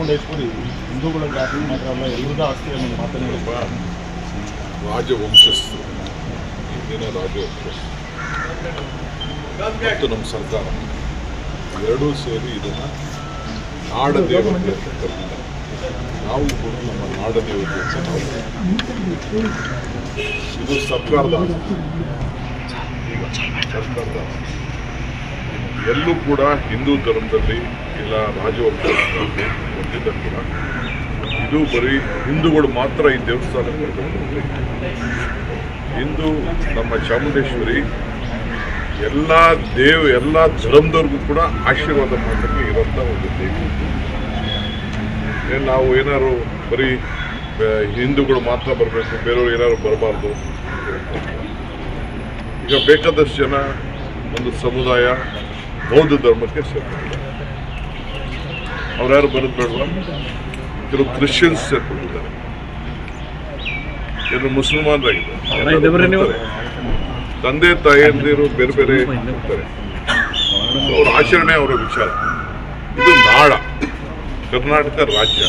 ಚಾಮುಂಡೇಶ್ವರಿ, ಹಿಂದೂಗಳ ಜಾತಿ ಮಾತ್ರ ಅಲ್ಲ ಎಲ್ಲರದ ಆಸ್ತಿ ಅನ್ನೋ ಹೇಳಿದ್ರು. ರಾಜವಂಶಸ್ಥರು, ಹಿಂದಿನ ರಾಜವಂಶಸ್ಥರು ಮತ್ತು ನಮ್ಮ ಸರ್ಕಾರ, ಎರಡೂ ಸೇರಿ ಇದನ್ನು ನಾಡ ದೇವತೆ ನಾವು ಕೂಡ ನಮ್ಮ ನಾಡ ದೇವತೆ ಇದು ಸರ್ಕಾರದ. ಸರ್ಕಾರದ. ಎಲ್ಲೂ ಕೂಡ ಹಿಂದೂ ಧರ್ಮದಲ್ಲಿ ಇಲ್ಲ ರಾಜವಂಶದಲ್ಲಿ ಹೊಂದಿದ್ದ ಕೂಡ. ಇದು ಬರೀ ಹಿಂದೂಗಳು ಮಾತ್ರ ಈ ದೇವಸ್ಥಾನ ಇಂದು ನಮ್ಮ ಚಾಮುಂಡೇಶ್ವರಿ, ಎಲ್ಲ ದೇವ, ಎಲ್ಲ ಧರ್ಮದವ್ರಿಗೂ ಕೂಡ ಆಶೀರ್ವಾದ ಮಾಡೋಕ್ಕೆ ಇರೋಂಥ ಒಂದು ದೇವಿ. ನಾವು ಏನಾದ್ರು ಬರೀ ಹಿಂದೂಗಳು ಮಾತ್ರ ಬರಬೇಕು, ಬೇರೆಯವ್ರು ಏನಾದ್ರು ಬರಬಾರ್ದು. ಈಗ ಬೇಕಾದಷ್ಟು ಜನ ಒಂದು ಸಮುದಾಯ ಬೌದ್ಧ ಧರ್ಮಕ್ಕೆ ಸೇರ್ಕೊಂಡಿದ್ದಾರೆ ಅವ್ರ್ಯಾರು ಬರೋದು ಬೇಡವಾ? ಕೆಲವು ಕ್ರಿಶ್ಚಿಯನ್ಸ್ ಸೇರ್ಕೊಂಡಿದ್ದಾರೆ. ಕೆಲವು ಮುಸಲ್ಮಾನರಾಗಿದ್ದಾರೆ. ತಂದೆ ತಾಯಿಯಂದಿರು ಬೇರೆ ಬೇರೆ ಇರ್ತಾರೆ ಅವ್ರ ಆಚರಣೆ ಅವರ ವಿಚಾರ. ಇದು ನಾಡ ಕರ್ನಾಟಕ ರಾಜ್ಯ.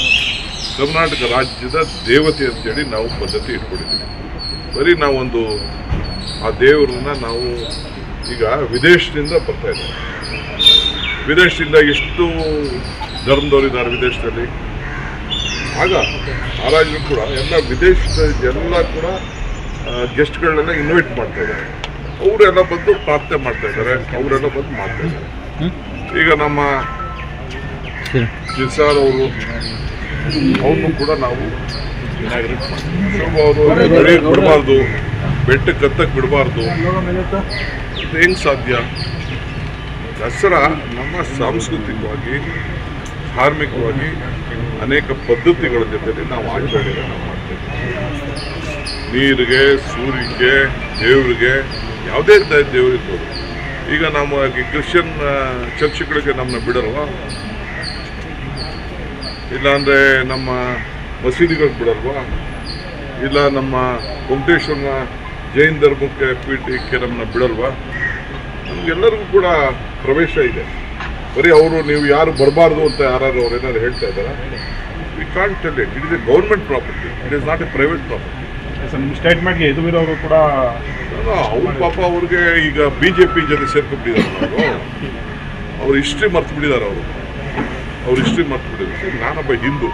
ಕರ್ನಾಟಕ ರಾಜ್ಯದ ದೇವತೆ ಅಂತೇಳಿ ನಾವು ಪದ್ಧತಿ ಇಟ್ಕೊಂಡಿದ್ದೀವಿ. ಬರೀ ನಾವೊಂದು ಆ ದೇವರನ್ನ ನಾವು ಈಗ ವಿದೇಶದಿಂದ ಬರ್ತಾ ಇದ್ದಾರೆ ವಿದೇಶದಿಂದ ಎಷ್ಟು ಧರ್ಮದವರಿದ್ದಾರೆ ವಿದೇಶದಲ್ಲಿ. ಆಗ ಮಹಾರಾಜರು ಕೂಡ ಎಲ್ಲ ವಿದೇಶದ ಎಲ್ಲ ಕೂಡ ಗೆಸ್ಟ್ಗಳನ್ನೆಲ್ಲ ಇನ್ವೈಟ್ ಮಾಡ್ತಾ ಇದ್ದಾರೆ. ಅವರೆಲ್ಲ ಬಂದು ಪ್ರಾರ್ಥನೆ ಮಾಡ್ತಾ ಇದ್ದಾರೆ. ಅವರೆಲ್ಲ ಬಂದು ಮಾಡ್ತಾ ಇದ್ದಾರೆ. ಈಗ ನಮ್ಮ ಜಿಸಾರ್ ಅವರು ಅವ್ರನ್ನು ಕೂಡ ನಾವು ಅವರು ಬಿಡಬಾರ್ದು. ಬೆಟ್ಟಕ್ಕೆ ಕತ್ತಕ್ಕೆ ಬಿಡಬಾರ್ದು. ಹೆಂಗ್ ಸಾಧ್ಯ? ದಸರಾ ನಮ್ಮ ಸಾಂಸ್ಕೃತಿಕವಾಗಿ, ಧಾರ್ಮಿಕವಾಗಿ ಅನೇಕ ಪದ್ಧತಿಗಳ ಜೊತೆಯಲ್ಲಿ ನಾವು ಆಚರಣೆಯನ್ನು ಮಾಡ್ತೇವೆ. ನೀರಿಗೆ ಸೂರ್ಯಗೆ ದೇವರಿಗೆ, ಯಾವುದೇ ದ- ದೇವರಿರ್ಬೋದು ಈಗ ನಮ್ಮ ಕ್ರಿಶ್ಚಿಯನ್ ಚರ್ಚ್ಗಳಿಗೆ ನಮ್ಮನ್ನ ಬಿಡಲ್ವಾ? ಇಲ್ಲಾಂದರೆ ನಮ್ಮ ಮಸೀದಿಗಳಿಗೆ ಬಿಡಲ್ವಾ? ಇಲ್ಲ ನಮ್ಮ ವೆಂಕಟೇಶ್ವರನ ಜೈನ್ ಧರ್ಮಕ್ಕೆ, ಪೀಠಕ್ಕೆ ನಮ್ಮನ್ನ ಬಿಡಲ್ವಾ? ನಮಗೆಲ್ಲರಿಗೂ ಕೂಡ ಪ್ರವೇಶ ಇದೆ. ಬರೀ ಅವರು ನೀವು ಯಾರು ಬರಬಾರ್ದು ಅಂತ ಯಾರು ಅವ್ರು ಏನಾದ್ರು ಹೇಳ್ತಾ ಇದ್ದಾರಾ? We can't tell it it is a government property it is not a private property ನಿಮ್ಮ ಸ್ಟೇಟ್ಮೆಂಟ್ಗೆ ಯದುವೀರವರು ಕೂಡ ಅವ್ರ ಪಾಪ ಅವ್ರಿಗೆ ಈಗ ಬಿ ಜೆ ಪಿ ಜೊತೆ ಸೇರ್ಕೊಂಡಿದ್ದಾರೆ ಅವರು. ಅವ್ರ ಹಿಸ್ಟ್ರಿ ಮರ್ತು ಬಿಟ್ಟಿದ್ದಾರೆ ಅವರು. ಅವ್ರ ಹಿಸ್ಟ್ರಿ ಮರ್ತು ಬಿಟ್ಟಿದ್ದಾರೆ ನಾನೊಬ್ಬ ಹಿಂದೂ.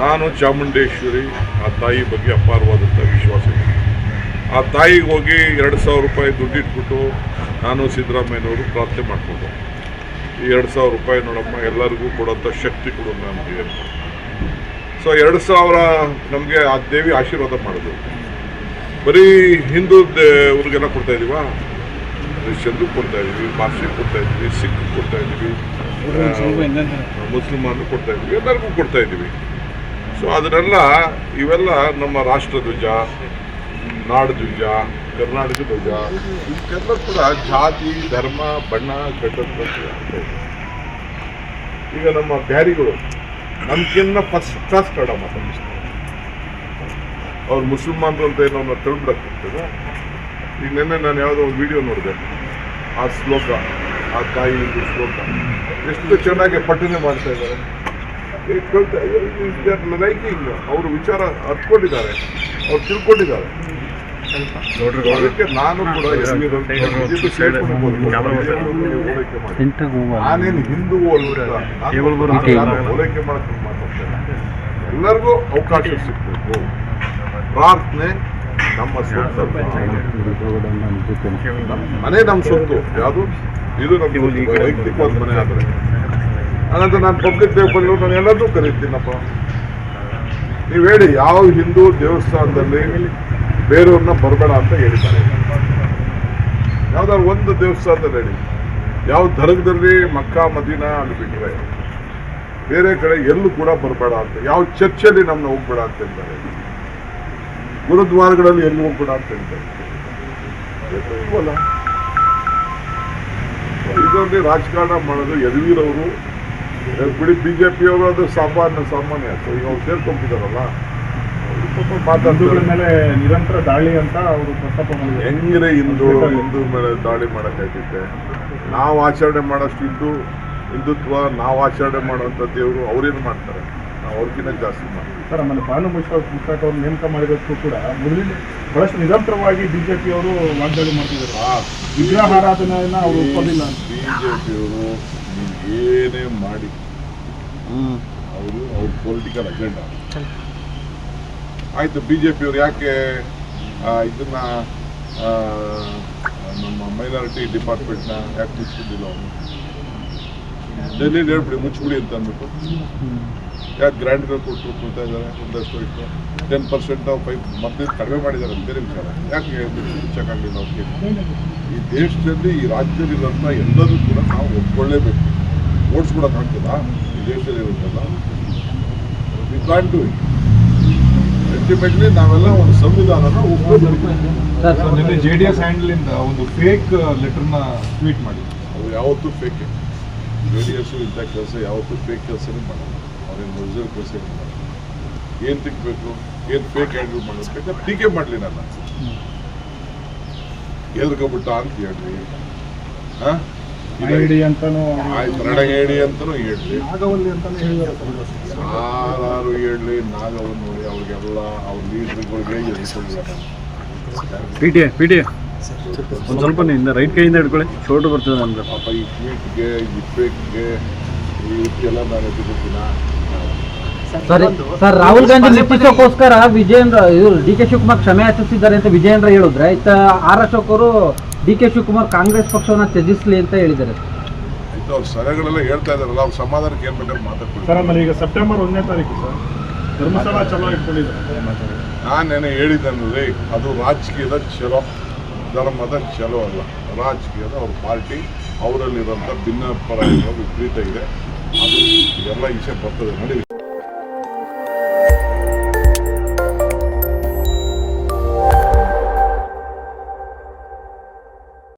ನಾನು ಚಾಮುಂಡೇಶ್ವರಿ ಆ ತಾಯಿ ಬಗ್ಗೆ ಅಪಾರವಾದಂಥ ವಿಶ್ವಾಸ ಇದೆ. ಆ ತಾಯಿಗೆ ಹೋಗಿ ಎರಡು ಸಾವಿರ ರೂಪಾಯಿ ದುಡ್ಡು ಇಟ್ಬಿಟ್ಟು ನಾನು ಸಿದ್ದರಾಮಯ್ಯನವರು ಪ್ರಾರ್ಥನೆ ಮಾಡಿಕೊಂಡು. ಈ ಎರಡು ಸಾವಿರ ರೂಪಾಯಿ ನೋಡಮ್ಮ, ಎಲ್ಲರಿಗೂ ಕೊಡೋಂಥ ಶಕ್ತಿ ಕೊಡು ನಮಗೆ ಸೊ ಎರಡು ಸಾವಿರ ನಮಗೆ ಆ ದೇವಿ ಆಶೀರ್ವಾದ ಮಾಡಿದ್ರು. ಬರೀ ಹಿಂದೂ ಅವ್ರಿಗೆಲ್ಲ ಕೊಡ್ತಾ ಇದೀವಾ? ಕ್ರಿಶ್ಚಿಯನ್ಗೂ ಕೊಡ್ತಾ ಇದೀವಿ, ಪಾರ್ಸಿಗೆ ಕೊಡ್ತಾ ಇದೀವಿ, ಸಿಖ್ ಕೊಡ್ತಾ ಇದೀವಿ ಮುಸ್ಲಿಮಾನು ಕೊಡ್ತಾ ಇದೀವಿ, ಎಲ್ಲರಿಗೂ ಕೊಡ್ತಾ ಇದೀವಿ. ಸೊ ಅದನ್ನೆಲ್ಲ ಇವೆಲ್ಲ ನಮ್ಮ ರಾಷ್ಟ್ರ ಧ್ವಜ ನಾಡ ಧ್ವಜ ಕರ್ನಾಟಕ ಧ್ವಜ ಇದಕ್ಕೆಲ್ಲ ಕೂಡ ಜಾತಿ, ಧರ್ಮ, ಬಣ್ಣ ಕಟ್ಟದ ಈಗ ನಮ್ಮ ಬ್ಯಾರಿಗಳು ನಮ್ಗಿನ್ನ ಫಸ್ಟ್ ಕ್ಲಾಸ್ ಕನ್ನಡ ಮಾತಾಡಿಸ್ತಾರೆ ಅವ್ರು ಮುಸಲ್ಮಾನರು ಅಂತ ಏನೋ ತಿಳ್ಬಿಡಕ್ಕಾಗ್ತದೆ? ಈಗ ನಿನ್ನೆ ನಾನು ಯಾವುದೋ ಒಂದು ವಿಡಿಯೋ ನೋಡಿದೆ. ಆ ಶ್ಲೋಕ, ಆ ತಾಯಿ ಶ್ಲೋಕ. ಎಷ್ಟು ಚೆನ್ನಾಗಿ ಪಠನೆ ಮಾಡ್ತಾ ಇದ್ದಾರೆ. ಅವರು ವಿಚಾರ ಹತ್ಕೊಂಡಿದ್ದಾರೆ ಅವ್ರು ತಿಳ್ಕೊಂಡಿದ್ದಾರೆ. ಅದಕ್ಕೆ ನಾನು ಕೂಡ ನಾನೇನು ಹಿಂದೂ ಹೋಲಿಕೆ ಮಾಡಕ್ಕೆ ಮಾತಾಡ್ತೇನೆ. ಎಲ್ಲರಿಗೂ ಅವಕಾಶ ಸಿಗ್ಬೇಕು. ಪ್ರಾರ್ಥನೆ ನಮ್ಮ ಸ್ವಂತ ಮನೆ ನಮ್ಮ ಸೊತ್ತು ಯಾವುದು? ಇದು ನಮ್ಮ. ವೈಯಕ್ತಿಕವಾದ ಮನೆ ಆದರೆ. ಹಾಗಂತ ನಾನು ಪಬ್ಲಿಕ್ ಟೇಬಲ್ ನಾನು ಎಲ್ಲದೂ ಕರೀತೀನಪ್ಪ. ನೀವು ಹೇಳಿ ಯಾವ ಹಿಂದೂ ದೇವಸ್ಥಾನದಲ್ಲಿ ಬೇರೆಯವ್ರನ್ನ ಬರಬೇಡ ಅಂತ ಹೇಳಿದ್ದಾರೆ. ಯಾವ್ದಾದ್ರು ಒಂದು ದೇವಸ್ಥಾನದಲ್ಲಿ ಹೇಳಿ. ಯಾವ ದರ್ಗದಲ್ಲಿ ಮಕ್ಕಾ, ಮದೀನ ಅಲ್ಲಿ ಬಿಟ್ಟರೆ ಬೇರೆ ಕಡೆ ಎಲ್ಲೂ ಕೂಡ ಬರಬೇಡ ಅಂತ, ಯಾವ ಚರ್ಚಲ್ಲಿ ನಮ್ಮನ್ನ ಹೋಗ್ಬೇಡ ಅಂತ ಹೇಳ್ತಾರೆ. ಗುರುದ್ವಾರಗಳಲ್ಲಿ ಎಲ್ಲಿ ಹೋಗ್ಬೇಡ ಅಂತ ಹೇಳ್ತಾರೆ. ಇದರಲ್ಲಿ ರಾಜಕಾರಣ ಮಾಡೋದು ಯದುವೀರವರು. ಬಿಡಿ ಬಿ ಜೆ ಪಿಯವರು ಅದು ಸಾಮಾನ್ಯ ಸಾಮಾನ್ಯ ಈಗ ಅವ್ರು ಮಾತಾಡ್ತಾರೆ ಮೇಲೆ ನಿರಂತರ ದಾಳಿ ಅಂತ ಅವರು ಪ್ರಸ್ತಾಪ ಮಾಡಿದ್ದಾರೆ. ಹೆಂಗ್ರೆ ಹಿಂದೂ ಹಿಂದೂ ಮೇಲೆ ದಾಳಿ ಮಾಡೋಕ್ಕಾಗ್ತೈತೆ ನಾವು ಆಚರಣೆ ಮಾಡೋಷ್ಟು ಹಿಂದೂ ಹಿಂದುತ್ವ ನಾವು ಆಚರಣೆ ಮಾಡುವಂಥ ದೇವರು ಅವ್ರೇನು ಮಾಡ್ತಾರೆ? ನಾವು ಅವ್ರಿಗಿಂತ ಜಾಸ್ತಿ ಮಾಡ್ತೀವಿ. ಸರ್ ಆಮೇಲೆ ಭಾನು ಮುಷ್ತಾಕ್ ಅವ್ರು ನೇಮಕ ಮಾಡಿದಕ್ಕೂ ಕೂಡ ಮೊದಲಿನ ಬಹಳಷ್ಟು ನಿರಂತರವಾಗಿ ಬಿಜೆಪಿ ಅವರು ವಾಗ್ದಾಳಿ ಮಾಡ್ತಿದ್ದಾರೆ. ವಿಗ್ರಹ ವಿಗ್ರಹಾರಾಧನೆಯನ್ನ ಅವರು ಒಪ್ಪಲಿಲ್ಲ. ಅಂತ ಬಿಜೆಪಿಯವರು ಏನೇ ಮಾಡಿ ಅವರು ಅವ್ರ ಪೊಲಿಟಿಕಲ್ ಅಜೆಂಡಾ ಆಯ್ತು ಬಿ ಯಾಕೆ ಆ, ಇದನ್ನ ಇದನ್ನು ನಮ್ಮ ಮೈನಾರಿಟಿ ಡಿಪಾರ್ಟ್ಮೆಂಟ್ನ ಯಾಕೆ ಮುಚ್ಚಿದ್ದಿಲ್ಲ ಅವನು ಡೆಲ್ಲಿ ಹೇಳ್ಬಿಡಿ ಮುಚ್ಚಿಬಿಡಿ ಅಂತ ಅಂದ್ಬಿಟ್ಟು. ಯಾಕೆ ಗ್ರ್ಯಾಂಡ್ಗಳು ಕೊಟ್ಟು ಕೊಡ್ತಾ ಇದ್ದಾರೆ? ಒಂದಷ್ಟು ಇಟ್ಟು ಟೆನ್ ಪರ್ಸೆಂಟ್ ಫೈವ್ ಮತ್ತೆ ಕಡಿಮೆ ಮಾಡಿದ್ದಾರೆ ಬೇರೆ ವಿಚಾರ. ಯಾಕೆ ಮುಚ್ಚಕ್ಕಾಗಲಿಲ್ಲ ಅವ್ರಿಗೆ? ಈ ದೇಶದಲ್ಲಿ ಈ ರಾಜ್ಯದಲ್ಲಿ ಇರೋಂಥ ಎಲ್ಲರೂ ಕೂಡ ನಾವು ಒಪ್ಕೊಳ್ಳೇಬೇಕು. ಓಡಿಸ್ಬಿಡೋಕ್ಕಾಗ್ತದ ಈ ದೇಶದಲ್ಲಿ ಇರುತ್ತಲ್ಲ we can do it ultimately ನಾವೆಲ್ಲ ಒಂದು ಸಂವಿಧಾನನ ನಿನ್ನೆ ಜೆ ಡಿ ಎಸ್ ಹ್ಯಾಂಡ್ಲಿಂದ ಒಂದು ಫೇಕ್ ಲೆಟರ್ನ ಟ್ವೀಟ್ ಮಾಡಿ ಅವ್ರು ಯಾವತ್ತೂ ಫೇಕ್ ಜೆ ಡಿ ಎಸ್ ಇಂಥ ಕೆಲಸ ಯಾವತ್ತೂ ಫೇಕ್ ಕೆಲಸನೂ ಮಾಡಲ್ಲ. ಅವ್ರೇನು ಒರಿಜಿನಲ್ ಕೆಲಸ ಮಾಡಲ್ಲ. ಏನು ತಿಕ್ಬೇಕು ಏನು ಫೇಕ್ ಹ್ಯಾಂಡಲ್ ಮಾಡಿಸ್ಬೇಕು ಟೀಕೆ ಮಾಡಲಿ ನಾನು. ಎದ್ರಕೊಬಿಟ್ಟ ಅಂತ ಹೇಳ್ರಿ. ಹಾಂ? ಐಡಿ ಅಂತಾನು ಆಯ್ತು ರಣಗೇಡಿ ಅಂತಲೂ ಹೇಳ್ರಿ. ನಾಗವಲ್ಲಿ ಅಂತಾನೆ ಹೇಳಿ. ಯಾರು ಹೇಳಲಿ ನಾಗವನ್ನು ನೋಡಿ ಅವ್ರಿಗೆಲ್ಲ ಅವ್ರ ಲೀಡರ್ಗಳಿಗೆ ಪಿ ಟಿ ಪಿ ಟಿ ಒಂದು ಸ್ವಲ್ಪ ನಿಂದ ರೈಟ್ ಕೈಯಿಂದ ಹಿಡ್ಕೊಳ್ಳಿ ಶೋರ್ಟ್ ಬರ್ತದೆ ನಮ್ಗೆ ಪಾಪ ಈ ಟ್ವೀಟ್ಗೆ ಈ ಫೇಕ್ಗೆ ಇವಕ್ಕೆಲ್ಲ ನಾನು ಎದುರ್ಕೊತೀನ ಸರ್ ಸರ್ ರಾಹುಲ್ ಗಾಂಧಿ ಲಿಪ್ಪಿಸೋಕ್ಕೋಸ್ಕರ ವಿಜಯೇಂದ್ರ ಇವರು ಡಿ ಕೆ ಶಿವಕುಮಾರ್ ಕ್ಷಮೆ ಯಾಚಿಸಿದ್ದಾರೆ ಅಂತ ವಿಜಯೇಂದ್ರ ಹೇಳಿದ್ರೆ. ಇತ್ತ ಆರ್ ಅಶೋಕ್ ಅವರು ಡಿ ಕೆ ಶಿವಕುಮಾರ್ ಕಾಂಗ್ರೆಸ್ ಪಕ್ಷವನ್ನ ತ್ಯಜಿಸಲಿ ಅಂತ ಹೇಳಿದ್ದಾರೆ. ಅವ್ರ ಸಲಹೆಗಳೆಲ್ಲ ಹೇಳ್ತಾ ಇದಾರಲ್ಲ ಅವ್ರ ಸಮಾಧಾನಕ್ಕೆ ಏನ್ ಬೇಕಾದ್ರೆ ಮಾತಾಡ್ಕೊಳ್ಳಿ. ಸರ್ ಆಮೇಲೆ ಈಗ ಸೆಪ್ಟೆಂಬರ್ ಒಂದನೇ ತಾರೀಕು ಸರ್. ಧರ್ಮಸ್ಥಳ ಚಲೋ ಇಟ್ಕೊಂಡಿದ್ದಾರೆ. ನಾನು ನೆನೆ ರೀ ಅದು ರಾಜಕೀಯದ ಚಲೋ ಧರ್ಮದ ಚಲೋ ಅಲ್ಲ. ರಾಜಕೀಯದ ಅವ್ರ ಪಾರ್ಟಿ ಅವರಲ್ಲಿರೋಂಥ ಭಿನ್ನ ಪರ ವಿಪರೀತ ಇದೆ. ಅದು ಎಲ್ಲ ಈಚೆ ಬರ್ತದೆ ನೋಡಿ